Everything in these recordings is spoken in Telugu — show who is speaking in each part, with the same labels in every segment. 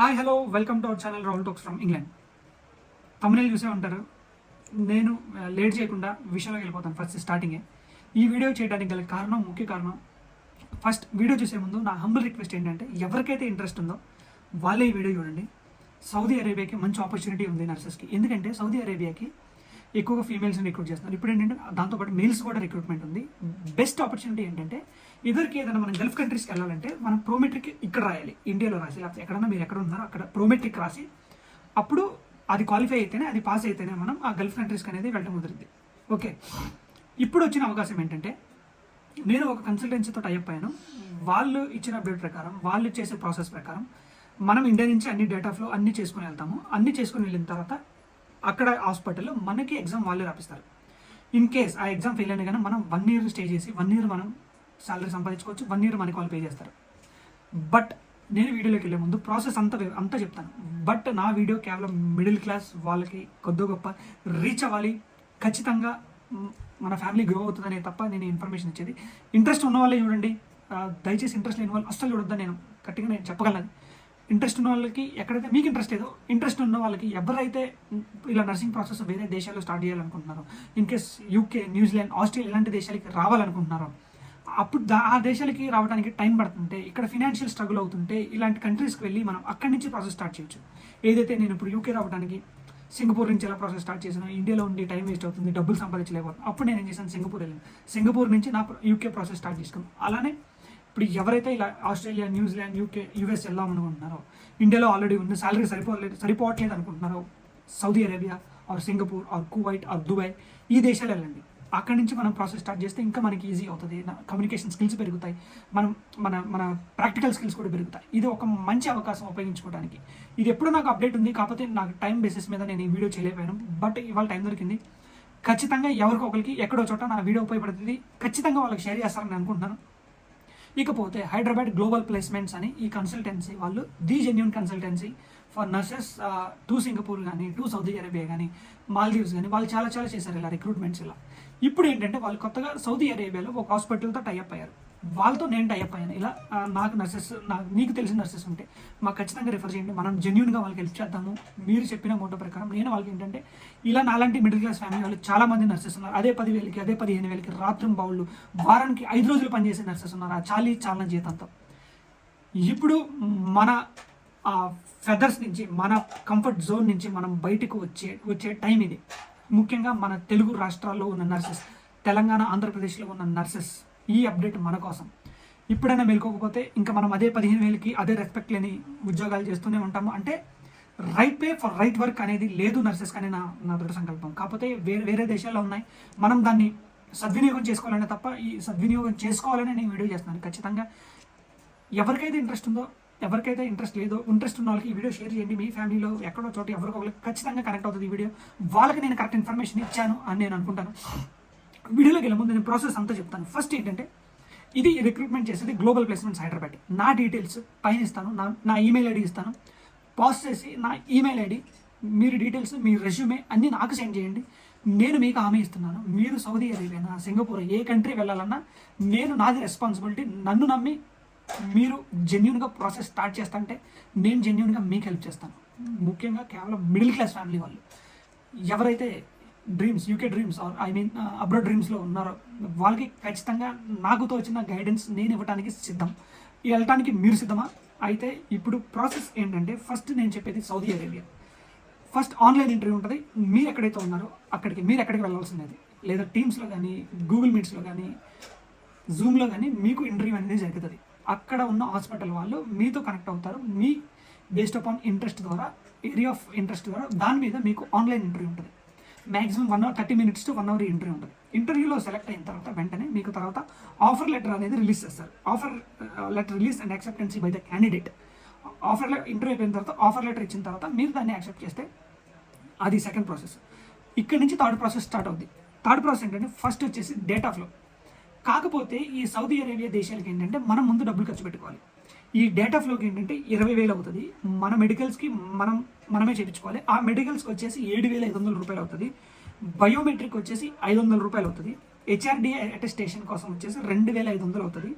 Speaker 1: Hi hello welcome to our channel Rahul talks from England తమిళ చూసే ఉంటారు. నేను లేట్ చేయకుండా విషయంలోకి వెళ్ళిపోతాను ఫస్ట్ స్టార్టింగే ఈ వీడియో చేయడానికి గల కారణం ముఖ్య కారణం ఫస్ట్ వీడియో చూసే ముందు నా హంబుల్ రిక్వెస్ట్ ఏంటంటే ఎవరికైతే ఇంట్రెస్ట్ ఉందో వాళ్ళే ఈ వీడియో చూడండి. సౌదీ అరేబియాకి మంచి ఆపర్చునిటీ ఉంది నర్సెస్కి. ఎందుకంటే సౌదీ అరేబియాకి ఎక్కువగా ఫీమేల్స్ని రిక్రూట్ చేస్తున్నారు. ఇప్పుడు ఏంటంటే దాంతోపాటు మేల్స్ కూడా రిక్రూట్మెంట్ ఉంది. బెస్ట్ ఆపర్చునిటీ ఏంటంటే ఇద్దరికి ఏదైనా మనం గల్ఫ్ కంట్రీస్కి వెళ్ళాలంటే మనం ప్రోమెట్రిక్ ఇక్కడ రాయాలి ఇండియాలో రాసి లేకపోతే ఎక్కడన్నా మీరు ఎక్కడ ఉన్నారో అక్కడ ప్రోమెట్రిక్ రాసి అప్పుడు అది క్వాలిఫై అయితేనే అది పాస్ అయితేనే మనం ఆ గల్ఫ్ కంట్రీస్కి అనేది వెళ్ళడం కుదిరింది. ఓకే ఇప్పుడు వచ్చిన అవకాశం ఏంటంటే నేను ఒక కన్సల్టెన్సీతో టైప్ అయ్యాను. వాళ్ళు ఇచ్చిన అప్డేట్ ప్రకారం వాళ్ళు చేసే ప్రాసెస్ ప్రకారం మనం ఇండియా నుంచి అన్ని డేటా ఫ్లో అన్ని చేసుకుని వెళ్తాము. అన్ని చేసుకుని వెళ్ళిన తర్వాత అక్కడ హాస్పిటల్లో మనకి ఎగ్జామ్ వాళ్ళే రాపిస్తారు. ఇన్ కేస్ ఆ ఎగ్జామ్ ఫెయిల్ అయినా కానీ మనం వన్ ఇయర్ స్టే చేసి వన్ ఇయర్ మనం శాలరీ సంపాదించుకోవచ్చు వన్ ఇయర్ మనకి వాళ్ళు పే చేస్తారు. బట్ నేను వీడియోలోకి వెళ్ళే ముందు ప్రాసెస్ అంతా అంతా చెప్తాను. బట్ నా వీడియో కేవలం మిడిల్ క్లాస్ వాళ్ళకి కొద్ది గొప్ప రీచ్ అవ్వాలి. ఖచ్చితంగా మన ఫ్యామిలీ గ్రో అవుతుందనే తప్ప నేను ఇన్ఫర్మేషన్ ఇచ్చేది. ఇంట్రెస్ట్ ఉన్న వాళ్ళే చూడండి. దయచేసి ఇంట్రెస్ట్ లేని వాళ్ళు అస్సలు చూడొద్దని నేను గట్టిగా నేను చెప్పగలను. ఇంట్రెస్ట్ ఉన్న వాళ్ళకి ఎక్కడైతే మీకు ఇంట్రెస్ట్ ఏదో ఇంట్రెస్ట్ ఉన్న వాళ్ళకి ఎవరైతే ఇలా నర్సింగ్ ప్రాసెస్ వేరే దేశాల్లో స్టార్ట్ చేయాలనుకుంటున్నారో in case UK New Zealand Australia ఇలాంటి దేశాలకి రావాలనుకుంటున్నారో అప్పుడు ఆ దేశాలకి రావడానికి టైం పడుతుంటే ఇక్కడ ఫినాన్షియల్ స్ట్రగుల్ అవుతుంటే ఇలాంటి కంట్రీస్కి వెళ్ళి మనం అక్కడి నుంచి ప్రాసెస్ స్టార్ట్ చేయొచ్చు. ఏదైతే నేను ఇప్పుడు యూకే రావడానికి సింగపూర్ నుంచి ఎలా ప్రాసెస్ స్టార్ట్ చేసాను ఇండియాలో ఉండి టైం వేస్ట్ అవుతుంది డబ్బులు సంపాదించలేకపోతే అప్పుడు నేను ఏం చేశాను సింగపూర్ వెళ్ళాను. సింగపూర్ నుంచి నా యూకే ప్రాసెస్ స్టార్ట్ చేసుకున్నాను. అలానే ఇప్పుడు ఎవరైతే ఇలా ఆస్ట్రేలియా న్యూజిలాండ్ యూకే యూఎస్ వెళ్దాం అనుకుంటున్నారో ఇండియాలో ఆల్రెడీ ఉంది సాలరీ సరిపోలేదు సరిపోవట్లేదు అనుకుంటున్నారో Saudi Arabia or Singapore or Kuwait or Dubai ఈ దేశాలు వెళ్ళండి. అక్కడి నుంచి మనం ప్రాసెస్ స్టార్ట్ చేస్తే ఇంకా మనకి ఈజీ అవుతుంది. కమ్యూనికేషన్ స్కిల్స్ పెరుగుతాయి. మనం మన మన ప్రాక్టికల్ స్కిల్స్ కూడా పెరుగుతాయి. ఇది ఒక మంచి అవకాశం ఉపయోగించుకోవడానికి. ఇది ఎప్పుడు నాకు అప్డేట్ ఉంది. కాకపోతే నాకు టైం బేసిస్ మీద నేను ఈ వీడియో చేయలేకపోయాను. బట్ ఇవాళ టైం దొరికింది. ఖచ్చితంగా ఎవరికొకరికి ఎక్కడో చోట నా వీడియో ఉపయోగపడుతుంది. ఖచ్చితంగా వాళ్ళకి షేర్ చేస్తారని అనుకుంటున్నాను. ఇకపోతే హైదరాబాద్ గ్లోబల్ ప్లేస్మెంట్స్ అని ఈ కన్సల్టెన్సీ వాళ్ళు the genuine consultancy for nurses to Singapore కానీ టు సౌదీ అరేబియా కానీ మాల్దీవ్స్ కానీ వాళ్ళు చాలా చాలా చేశారు ఇలా రిక్రూట్మెంట్స్ ఇలా. ఇప్పుడు ఏంటంటే వాళ్ళు కొత్తగా సౌదీ అరేబియాలో ఒక హాస్పిటల్తో టైఅప్ అయ్యారు. వాళ్ళతో నేను టైప్ అయ్యాను. ఇలా నాకు నర్సెస్ నాకు నీకు తెలిసిన నర్సెస్ ఉంటే మాకు ఖచ్చితంగా రిఫర్ చేయండి. మనం జెన్యున్గా వాళ్ళకి హెల్ప్ చేద్దాము. మీరు చెప్పిన మోటో ప్రకారం నేను వాళ్ళకి ఏంటంటే ఇలా నాలాంటి మిడిల్ క్లాస్ ఫ్యామిలీ వాళ్ళు చాలామంది నర్సెస్ ఉన్నారు. అదే పదివేలకి అదే పదిహేను వేలకి రాత్రి బావుళ్ళు వారానికి ఐదు రోజులు పనిచేసే నర్సెస్ ఉన్నారు. ఆ చాలీ చాలా జీతంతో ఇప్పుడు మన ఫెదర్స్ నుంచి మన కంఫర్ట్ జోన్ నుంచి మనం బయటకు వచ్చే వచ్చే టైం ఇది. ముఖ్యంగా మన తెలుగు రాష్ట్రాల్లో ఉన్న నర్సెస్ తెలంగాణ ఆంధ్రప్రదేశ్లో ఉన్న నర్సెస్ ఈ అప్డేట్ మన కోసం. ఇప్పుడైనా మేల్కోకపోతే ఇంకా మనం అదే పదిహేను వేలకి అదే రెస్పెక్ట్ లేని ఉద్యోగాలు చేస్తూనే ఉంటాము. అంటే right pay for right work అనేది లేదు నర్సెస్ కానీ నా నా దృఢ సంకల్పం. కాకపోతే వేరే వేరే దేశాల్లో ఉన్నాయి. మనం దాన్ని సద్వినియోగం చేసుకోవాలనే తప్ప ఈ సద్వినియోగం చేసుకోవాలని నేను వీడియో చేస్తున్నాను. ఖచ్చితంగా ఎవరికైతే ఇంట్రెస్ట్ ఉందో ఎవరికైతే ఇంట్రెస్ట్ లేదో ఇంట్రెస్ట్ ఉన్న వాళ్ళకి ఈ వీడియో షేర్ చేయండి. మీ ఫ్యామిలీలో ఎక్కడో చోట ఎవరికొకరికి ఖచ్చితంగా కనెక్ట్ అవుతుంది ఈ వీడియో. వాళ్ళకి నేను కరెక్ట్ ఇన్ఫర్మేషన్ ఇచ్చాను అని నేను అనుకుంటాను. వీడియోలోకి వెళ్ళే ముందు నేను ప్రాసెస్ అంతా చెప్తాను. ఫస్ట్ ఏంటంటే ఇది రిక్రూట్మెంట్ చేసేది గ్లోబల్ ప్లేస్మెంట్స్ హైదరాబాద్. నా డీటెయిల్స్ పైన ఇస్తాను నా నా ఈమెయిల్ ఐడి ఇస్తాను. పాస్ చేసి నా ఈమెయిల్ ఐడి మీరు డీటెయిల్స్ మీ రెజ్యూమే అన్నీ నాకు సెండ్ చేయండి. నేను మీకు హామీ ఇస్తున్నాను. మీరు సౌదీ అరేబియా సింగపూర్ ఏ కంట్రీ వెళ్ళాలన్నా నేను నాది రెస్పాన్సిబిలిటీ నన్ను నమ్మి మీరు జెన్యున్గా ప్రాసెస్ స్టార్ట్ చేస్తంటే నేను జెన్యున్గా మీకు హెల్ప్ చేస్తాను. ముఖ్యంగా కేవలం మిడిల్ క్లాస్ ఫ్యామిలీ వాళ్ళు. ఎవరైతే dreams UK dreams or I mean abroad డ్రీమ్స్లో ఉన్నారో. వాళ్ళకి ఖచ్చితంగా నాకు తోచిన గైడెన్స్ నేను ఇవ్వడానికి సిద్ధం. వెళ్ళటానికి మీరు సిద్ధమా? అయితే ఇప్పుడు ప్రాసెస్ ఏంటంటే ఫస్ట్ నేను చెప్పేది Saudi Arabia first online interview ఉంటుంది మీరు ఎక్కడైతే ఉన్నారో అక్కడికి మీరు ఎక్కడికి వెళ్ళాల్సింది లేదా టీమ్స్లో కానీ గూగుల్ మీట్స్లో కానీ జూమ్లో కానీ మీకు ఇంటర్వ్యూ అనేది జరుగుతుంది. అక్కడ ఉన్న హాస్పిటల్ వాళ్ళు మీతో కనెక్ట్ అవుతారు. మీ బేస్డ్ అపాన్ ఇంట్రెస్ట్ ద్వారా ఏరియా ఆఫ్ ఇంట్రెస్ట్ ద్వారా దాని మీద మీకు ఆన్లైన్ ఇంటర్వ్యూ ఉంటుంది. Maximum one hour thirty minutes to one hour interview ఉంటుంది. ఇంటర్వ్యూలో సెలెక్ట్ అయిన తర్వాత వెంటనే మీకు తర్వాత ఆఫర్ లెటర్ అనేది రిలీజ్ చేస్తారు. Offer letter release and acceptancy by the candidate. Offer interview అయిపోయిన తర్వాత ఆఫర్ లెటర్ ఇచ్చిన తర్వాత మీరు దాన్ని యాక్సెప్ట్ చేస్తే అది సెకండ్ ప్రాసెస్. ఇక్కడ నుంచి థర్డ్ ప్రాసెస్ స్టార్ట్ అవుద్ది. థర్డ్ ప్రాసెస్ ఏంటంటే ఫస్ట్ వచ్చేసి డేటా ఫ్లో కాకపోతే ఈ సౌదీ అరేబియా దేశాలకి ఏంటంటే మనం ముందు డబ్బులు ఖర్చు పెట్టుకోవాలి. ఈ డేటా ఫ్లోకి ఏంటంటే ఇరవై వేలు అవుతుంది. మన మెడికల్స్కి మనం మనమే చేయించుకోవాలి. ఆ మెడికల్స్కి వచ్చేసి ఏడు వేల ఐదు వందల రూపాయలు అవుతుంది. బయోమెట్రిక్ వచ్చేసి ఐదు వందల రూపాయలు అవుతుంది. హెచ్ఆర్డిఏ అటెస్టేషన్ కోసం వచ్చేసి రెండు వేల ఐదు వందలు అవుతుంది.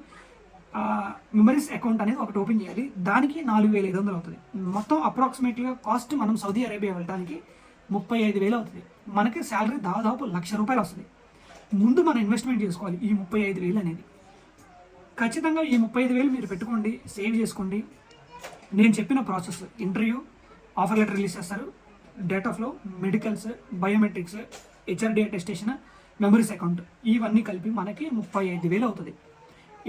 Speaker 1: మెమరీస్ అకౌంట్ అనేది ఒకటి ఓపెన్ చేయాలి. దానికి నాలుగు వేల ఐదు వందలు అవుతుంది. మొత్తం అప్రాక్సిమేట్గా కాస్ట్ మనం సౌదీ అరేబియా వెళ్ళడానికి ముప్పై ఐదు వేలు అవుతుంది. మనకి శాలరీ దాదాపు లక్ష రూపాయలు వస్తుంది. ముందు మనం ఇన్వెస్ట్మెంట్ చేసుకోవాలి. ఈ ముప్పై ఐదు వేలు అనేది. ఖచ్చితంగా ఈ ముప్పై ఐదు వేలు మీరు పెట్టుకోండి సేవ్ చేసుకోండి. నేను చెప్పిన process interview offer letter release చేస్తారు. డేట్ ఆఫ్లో medicals biometrics HRD attestation memories account ఇవన్నీ కలిపి మనకి ముప్పై ఐదు వేలు అవుతుంది.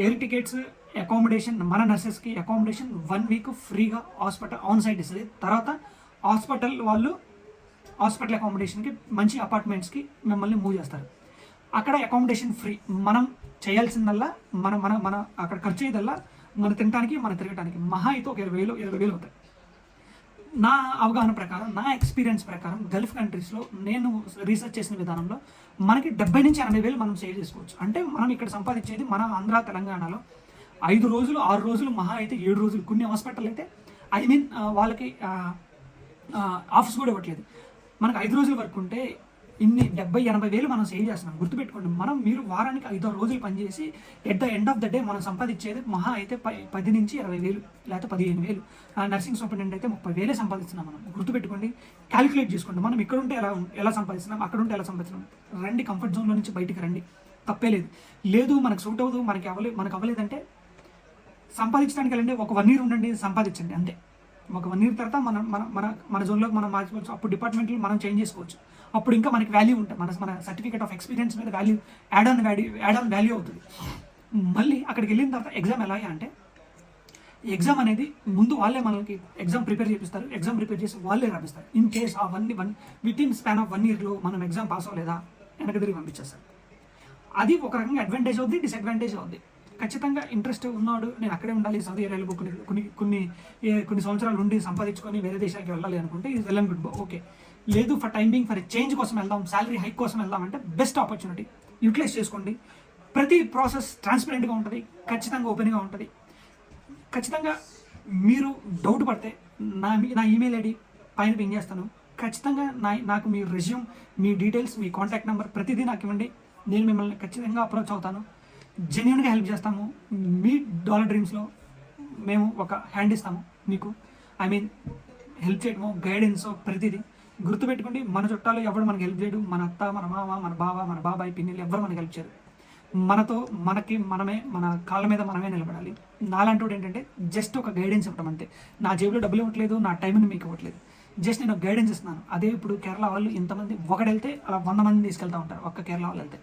Speaker 1: ఎయిర్ టికెట్స్ అకామిడేషన్ మన నర్సెస్కి అకామిడేషన్ వన్ వీక్ ఫ్రీగా హాస్పిటల్ ఆన్ సైట్ ఇస్తుంది. తర్వాత హాస్పిటల్ వాళ్ళు హాస్పిటల్ అకామిడేషన్కి మంచి అపార్ట్మెంట్స్కి మిమ్మల్ని మూవ్ చేస్తారు. అక్కడ అకామిడేషన్ ఫ్రీ మనం చేయాల్సిందల్లా మన మన మన అక్కడ ఖర్చు అయ్యేదల్లా మన తినడానికి మన తిరగడానికి మహా అయితే ఒక ఇరవై వేలు ఇరవై వేలు అవుతాయి. నా అవగాహన ప్రకారం నా ఎక్స్పీరియన్స్ ప్రకారం గల్ఫ్ కంట్రీస్లో నేను రీసెర్చ్ చేసిన విధానంలో మనకి డెబ్బై నుంచి ఎనభై వేలు మనం సేవ్ చేసుకోవచ్చు. అంటే మనం ఇక్కడ సంపాదించేది మన ఆంధ్ర తెలంగాణలో ఐదు రోజులు ఆరు రోజులు మహా అయితే ఏడు రోజులు కొన్ని హాస్పిటల్ అయితే ఐ మీన్ వాళ్ళకి ఆఫీస్ కూడా ఇవ్వట్లేదు. మనకు ఐదు రోజుల వరకు ఉంటే ఇన్ని డెబ్బై ఎనభై వేలు మనం సేవ్ చేస్తున్నాం. గుర్తుపెట్టుకోండి మనం మీరు వారానికి ఐదో రోజులు పనిచేసి at the end of the day మనం సంపాదించేది మహా అయితే ప పది నుంచి ఇరవై వేలు లేకపోతే పదిహేను వేలు. నర్సింగ్ సూపరింటెండెంట్ అయితే ముప్పై వేలే సంపాదిస్తున్నాం మనం. గుర్తుపెట్టుకోండి క్యాలిక్యులేట్ చేసుకోండి. మనం ఇక్కడ ఉంటే ఎలా ఎలా సంపాదిస్తున్నాం అక్కడ ఉంటే ఎలా సంపాదిస్తున్నాం. రండి కంఫర్ట్ జోన్లో నుంచి బయటికి రండి. తప్పే లేదు. లేదు మనకు సూట్ అవ్వదు మనకి అవ్వలే మనకు అవ్వలేదంటే సంపాదించడానికి వెళ్ళండి. ఒక వన్ ఇయర్ ఉండండి సంపాదించండి అంతే. ఒక వన్ ఇయర్ తర్వాత మన మన మన మన జోన్లోకి మనం మార్చుకోవచ్చు అప్పుడు డిపార్ట్మెంట్లు మనం చేంజ్ చేసుకోవచ్చు. అప్పుడు ఇంకా మనకి వాల్యూ ఉంటుంది మన మన సర్టిఫికేట్ ఆఫ్ ఎక్స్పీరియన్స్ మీద value add on value add on value అవుతుంది. మళ్ళీ అక్కడికి వెళ్ళిన తర్వాత ఎగ్జామ్ ఎలా అంటే ఎగ్జామ్ అనేది ముందు వాళ్ళే మనకి ఎగ్జామ్ ప్రిపేర్ చేపిస్తారు. ఎగ్జామ్ ప్రిపేర్ చేసి వాళ్ళే రాపిస్తారు. ఇన్ కేస్ ఆ one one within span of one ఇయర్లో మనం ఎగ్జామ్ పాస్ అవ్వలేదా వెనక తిరిగి పంపించేస్తారు. అది ఒక రకంగా అడ్వాంటేజ్ అవుద్ది డిసడ్వాంటేజ్ అవుద్ది. ఖచ్చితంగా ఇంట్రెస్ట్ ఉన్నాడు నేను అక్కడే ఉండాలి సౌదీ అరేబియా కొన్ని కొన్ని కొన్ని కొన్ని సంవత్సరాలు ఉండి సంపాదించుకొని వేరే దేశానికి వెళ్ళాలి అనుకుంటే ఇది వెల్ అండ్ గుడ్ ఓకే లేదు ఫర్ టైం ఫర్ చేంజ్ కోసం వెళ్దాం శాలరీ హైక్ కోసం వెళ్దాం అంటే బెస్ట్ ఆపర్చునిటీ యూటిలైజ్ చేసుకోండి. ప్రతి ప్రాసెస్ ట్రాన్స్పరెంట్గా ఉంటుంది ఖచ్చితంగా ఓపెన్గా ఉంటుంది. ఖచ్చితంగా మీరు డౌట్ పడితే నా నా ఈమెయిల్ ఐడి పైన పింగ్ చేస్తాను. ఖచ్చితంగా నా నాకు మీ రెజ్యూమ్ మీ డీటెయిల్స్ మీ కాంటాక్ట్ నెంబర్ ప్రతిదీ నాకు ఇవ్వండి. నేను మిమ్మల్ని ఖచ్చితంగా అప్రోచ్ అవుతాను. జెన్యున్గా హెల్ప్ చేస్తాము. మీ డాలర్ డ్రీమ్స్లో మేము ఒక హ్యాండ్ ఇస్తాము మీకు. ఐ మీన్ హెల్ప్ చేయడము గైడెన్స్ ప్రతిదీ. గుర్తుపెట్టుకోండి మన చుట్టాలు ఎవరు మనకి హెల్ప్ చేయడు. మన అత్త మన మామ మన బావ మన బాబాయ్ పిన్నిలు ఎవరు మనకి హెల్ప్ చేయరు. మనతో మనకి మనమే మన కాళ్ళ మీద మనమే నిలబడాలి. నాలంటోడు ఏంటంటే జస్ట్ ఒక గైడెన్స్ ఇవ్వడం అంతే. నా జేబులో డబ్బులు ఇవ్వట్లేదు నా టైంని మీకు ఇవ్వట్లేదు. జస్ట్ నేను గైడెన్స్ ఇస్తున్నాను. అదే ఇప్పుడు కేరళ వాళ్ళు ఇంతమంది ఒకటి వెళ్తే అలా వంద మందిని తీసుకెళ్తా ఉంటారు ఒక్క కేరళ వాళ్ళు వెళ్తే.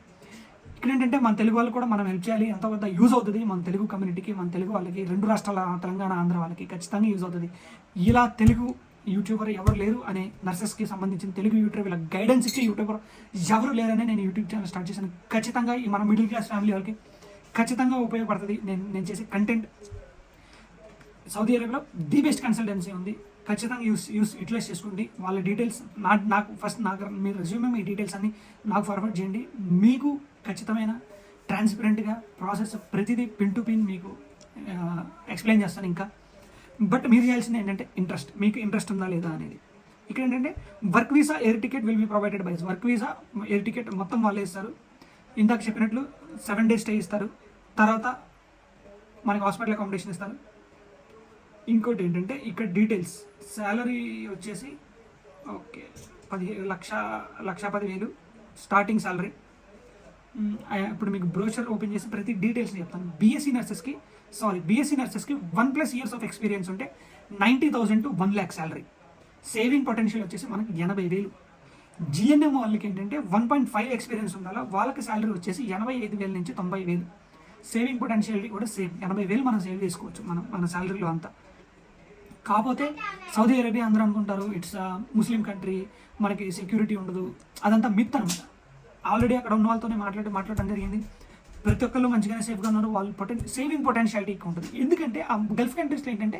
Speaker 1: ఇక్కడ ఏంటంటే మన తెలుగు వాళ్ళు కూడా మనం హెల్ప్ చేయాలి. ఎంతో కొంత యూజ్ అవుతుంది మన తెలుగు కమ్యూనిటీకి మన తెలుగు వాళ్ళకి రెండు రాష్ట్రాల తెలంగాణ ఆంధ్ర వాళ్ళకి ఖచ్చితంగా యూజ్ అవుతుంది. ఇలా తెలుగు యూట్యూబర్ ఎవరు లేరు అనే నర్సెస్కి సంబంధించిన తెలుగు యూట్యూబర్ ఇలా గైడెన్స్ ఇచ్చే యూట్యూబర్ ఎవరు లేరని నేను యూట్యూబ్ ఛానల్ స్టార్ట్ చేశాను. ఖచ్చితంగా ఈ మన మిడిల్ క్లాస్ ఫ్యామిలీ వాళ్ళకి ఖచ్చితంగా ఉపయోగపడుతుంది. నేను నేను చేసే కంటెంట్ సౌదీ అరేబియాలో ది బెస్ట్ కన్సల్టెన్సీ ఉంది. ఖచ్చితంగా యూస్ యూస్ యూటిలైజ్ చేసుకోండి. వాళ్ళ డీటెయిల్స్ నా నాకు ఫస్ట్ నాకు మీరు రెజ్యూమే మీ డీటెయిల్స్ అన్ని నాకు ఫార్వర్డ్ చేయండి. మీకు ఖచ్చితమైన ట్రాన్స్పరెంట్గా ప్రాసెస్ ప్రతిదీ పిన్ టు పిన్ మీకు ఎక్స్ప్లెయిన్ చేస్తాను ఇంకా. బట్ మీరు చేయాల్సింది ఏంటంటే ఇంట్రెస్ట్ మీకు ఇంట్రెస్ట్ ఉందా లేదా అనేది. ఇక్కడ ఏంటంటే work visa air ticket will be provided by work visa air ticket మొత్తం వాళ్ళే ఇస్తారు. ఇందాక చెప్పినట్లు సెవెన్ డేస్ స్టే ఇస్తారు. తర్వాత మనకి హాస్పిటల్ అకామిడేషన్ ఇస్తారు. ఇంకోటి ఏంటంటే ఇక్కడ డీటెయిల్స్ శాలరీ వచ్చేసి ఓకే పది లక్ష లక్ష పదివేలు స్టార్టింగ్ శాలరీ ఇప్పుడు మీకు బ్రోషర్ ఓపెన్ చేసి ప్రతి డీటెయిల్స్ చెప్తాను. బీఎస్సీ నర్సెస్కి sorry BSc నర్సెస్కి one plus years of experience ఉంటే ninety thousand to one lakh salary saving potential వచ్చేసి మనకి ఎనభై వేలు. జిఎన్ఎం వాళ్ళకి ఏంటంటే వన్ పాయింట్ ఫైవ్ ఎక్స్పీరియన్స్ ఉండాలా వాళ్ళకి శాలరీ వచ్చేసి ఎనభై ఐదు వేల నుంచి తొంభై వేలు. సేవింగ్ పొటెన్షియల్ కూడా సేమ్ ఎనభై వేలు మనం సేవ్ చేసుకోవచ్చు మనం మన శాలరీలో అంతా. కాకపోతే సౌదీ అరేబియా అందరూ అనుకుంటారు ఇట్స్ ముస్లిం కంట్రీ మనకి సెక్యూరిటీ ఉండదు అదంతా మిత్ అనమాట. ఆల్రెడీ అక్కడ ఉన్న వాళ్ళతోనే మాట్లాడి మాట్లాడడం జరిగింది. ప్రతి ఒక్కళ్ళు మంచిగానే సేఫ్గా ఉన్నారు. వాళ్ళు పొటెన్ సేవింగ్ పొటెన్షియాలిటీ ఎక్కువ ఉంటుంది. ఎందుకంటే ఆ గల్ఫ్ కంట్రీస్లో ఏంటంటే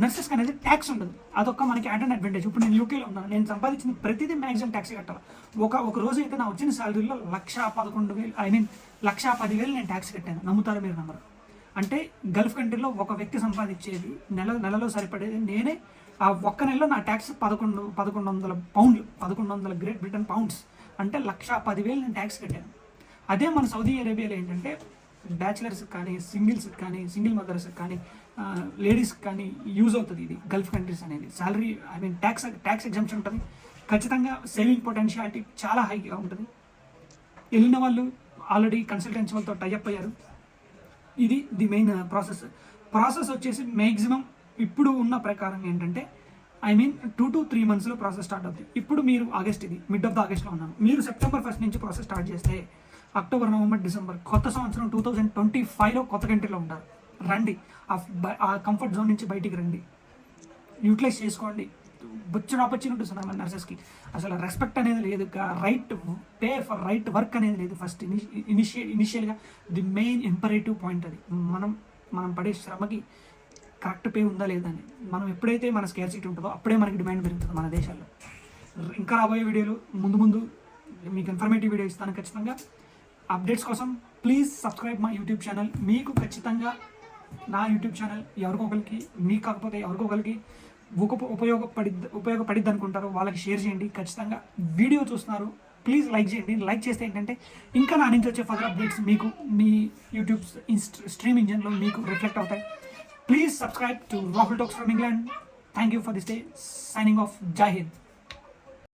Speaker 1: నర్సెస్కి అనేది ట్యాక్స్ ఉండదు అదొక మనకి యాడ్ అండ్ అడ్వాంటేజ్ ఇప్పుడు నేను యూకేలో ఉన్నాను. నేను సంపాదించిన ప్రతిదీ మ్యాక్సిమం ట్యాక్స్ కట్టాలి. ఒక ఒక రోజు అయితే నా వచ్చిన శాలరీలో లక్ష పదకొండు వేలు ఐ మీన్ లక్ష పదివేలు నేను ట్యాక్స్ కట్టాను. నమ్ముతారు మీరు నమ్మరు? అంటే గల్ఫ్ కంట్రీలో ఒక వ్యక్తి సంపాదించేది నెల నెలలో సరిపడేది నేనే ఆ ఒక్క నెలలో నా ట్యాక్స్ పదకొండు పదకొండు వందల పౌండ్లు పదకొండు వందల గ్రేట్ బ్రిటన్ పౌండ్స్ అంటే లక్ష పదివేలు నేను ట్యాక్స్ కట్టాను. అదే మన సౌదీ అరేబియాలో ఏంటంటే బ్యాచిలర్స్ కానీ సింగిల్స్ కానీ సింగిల్ మదర్స్ కానీ లేడీస్ కానీ యూజ్ అవుతుంది ఇది గల్ఫ్ కంట్రీస్ అనేది. Salary I mean tax tax exemption ఉంటుంది. ఖచ్చితంగా సేవింగ్ పొటెన్షియాలిటీ చాలా హైగా ఉంటుంది. వెళ్ళిన వాళ్ళు ఆల్రెడీ కన్సల్టెన్సీ వాళ్ళతో టైఅప్ అయ్యారు. ఇది ది మెయిన్ ప్రాసెస్. ప్రాసెస్ వచ్చేసి మ్యాక్సిమం ఇప్పుడు ఉన్న ప్రకారం ఏంటంటే I mean two to three మంత్స్లో ప్రాసెస్ స్టార్ట్ అవుతుంది ఇప్పుడు మీరు ఆగస్ట్ ఇది మిడ్ ఆఫ్ ద ఆగస్ట్లో ఉన్నాను. మీరు సెప్టెంబర్ ఫస్ట్ నుంచి ప్రాసెస్ స్టార్ట్ చేస్తే అక్టోబర్ నవంబర్ డిసెంబర్ కొత్త సంవత్సరం టూ థౌజండ్ ట్వంటీ ఫైవ్లో కొత్త కంట్రీలో ఉంటారు రండి. ఆ బ- ఆ కంఫర్ట్ జోన్ నుంచి బయటికి రండి. యూటిలైజ్ చేసుకోండి. బొచ్చిన ఆపర్చునిటీస్ ఉన్నాయి మన నర్సెస్కి అసలు రెస్పెక్ట్ అనేది లేదు. Right pay for right work అనేది లేదు ఫస్ట్ ఇనిషియల్ ఇనిషియల్గా ది మెయిన్ ఇంపరేటివ్ పాయింట్ అది. మనం మనం పడే శ్రమకి కరెక్ట్ పే ఉందా లేదా అని. మనం ఎప్పుడైతే మన స్కేర్సిటీ ఉంటుందో అప్పుడే మనకి డిమాండ్ పెరుగుతుంది మన దేశాల్లో. ఇంకా రాబోయే వీడియోలు ముందు ముందు మీకు ఇన్ఫర్మేటివ్ వీడియో ఇస్తాను ఖచ్చితంగా. అప్డేట్స్ కోసం please subscribe my YouTube channel. మీకు ఖచ్చితంగా నా యూట్యూబ్ ఛానల్ ఎవరికొకరికి మీకు కాకపోతే ఎవరికొకరికి ఉప ఉపయోగపడి ఉపయోగపడిద్ది అనుకుంటారు వాళ్ళకి షేర్ చేయండి. ఖచ్చితంగా వీడియో చూస్తున్నారు ప్లీజ్ లైక్ చేయండి. లైక్ చేస్తే ఏంటంటే ఇంకా నా నుంచి వచ్చే ఫర్దర్ అప్డేట్స్ మీకు మీ యూట్యూబ్ స్ట్రీమ్ ఇంజన్లో మీకు రిఫ్లెక్ట్ అవుతాయి. Please subscribe to Rahul talks from England. Thank you for this day. Signing off. Jai Hind.